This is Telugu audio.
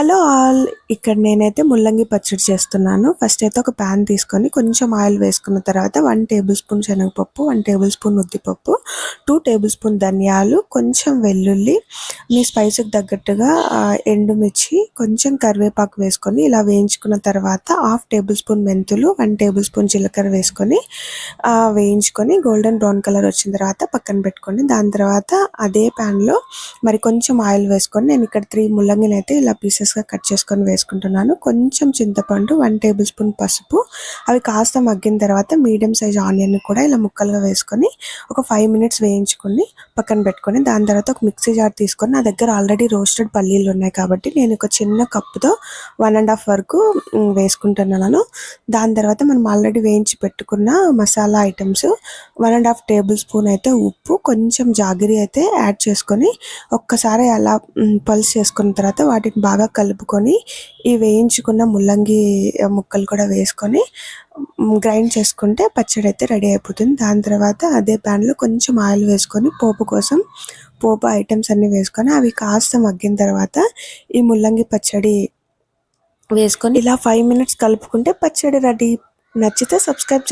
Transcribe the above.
Hello all. ఇక్కడ నేనైతే ముల్లంగి పచ్చడి చేస్తున్నాను. ఫస్ట్ అయితే ఒక ప్యాన్ తీసుకొని కొంచెం ఆయిల్ వేసుకున్న తర్వాత వన్ టేబుల్ స్పూన్ శనగపప్పు వన్ టేబుల్ స్పూన్ ఉద్దిపప్పు టూ టేబుల్ స్పూన్ ధనియాలు కొంచెం వెల్లుల్లి మీ స్పైస్కి తగ్గట్టుగా ఎండుమిర్చి కొంచెం కరివేపాకు వేసుకొని ఇలా వేయించుకున్న తర్వాత హాఫ్ టేబుల్ స్పూన్ మెంతులు వన్ టేబుల్ స్పూన్ జీలకర్ర వేసుకొని వేయించుకొని గోల్డెన్ బ్రౌన్ కలర్ వచ్చిన తర్వాత పక్కన పెట్టుకొని దాని తర్వాత అదే ప్యాన్లో మరి కొంచెం ఆయిల్ వేసుకొని నేను ఇక్కడ త్రీ ముల్లంగిని అయితే ఇలా పీసెస్ పీసెస్గా కట్ చేసుకొని వేసుకుంటున్నాను. కొంచెం చింతపండు వన్ టేబుల్ స్పూన్ పసుపు. అవి కాస్త మగ్గిన తర్వాత మీడియం సైజ్ ఆనియన్ కూడా ఇలా ముక్కలుగా వేసుకొని ఒక ఫైవ్ మినిట్స్ వేయించుకొని పక్కన పెట్టుకొని దాని తర్వాత ఒక మిక్సీ జార్ తీసుకొని నా దగ్గర ఆల్రెడీ రోస్టెడ్ పల్లీలు ఉన్నాయి కాబట్టి నేను ఒక చిన్న కప్పుతో వన్ అండ్ హాఫ్ వరకు వేసుకుంటున్నాను. దాని తర్వాత మనం ఆల్రెడీ వేయించి పెట్టుకున్న masala items one and half table spoon అయితే ఉప్పు కొంచెం జాగిరి అయితే యాడ్ చేసుకొని ఒక్కసారి అలా పల్స్ చేసుకున్న తర్వాత వాటిని బాగా కలుపుకొని ఈ వేయించుకున్న ముల్లంగి ముక్కలు కూడా వేసుకొని గ్రైండ్ చేసుకుంటే పచ్చడి అయితే రెడీ అయిపోతుంది. దాని తర్వాత అదే ప్యాన్లో కొంచెం ఆయిల్ వేసుకొని పోపు కోసం పోపు ఐటమ్స్ అన్నీ వేసుకొని అవి కాస్త మగ్గిన తర్వాత ఈ ముల్లంగి పచ్చడి వేసుకొని ఇలా ఫైవ్ మినిట్స్ కలుపుకుంటే పచ్చడి రెడీ. నచ్చితే సబ్స్క్రైబ్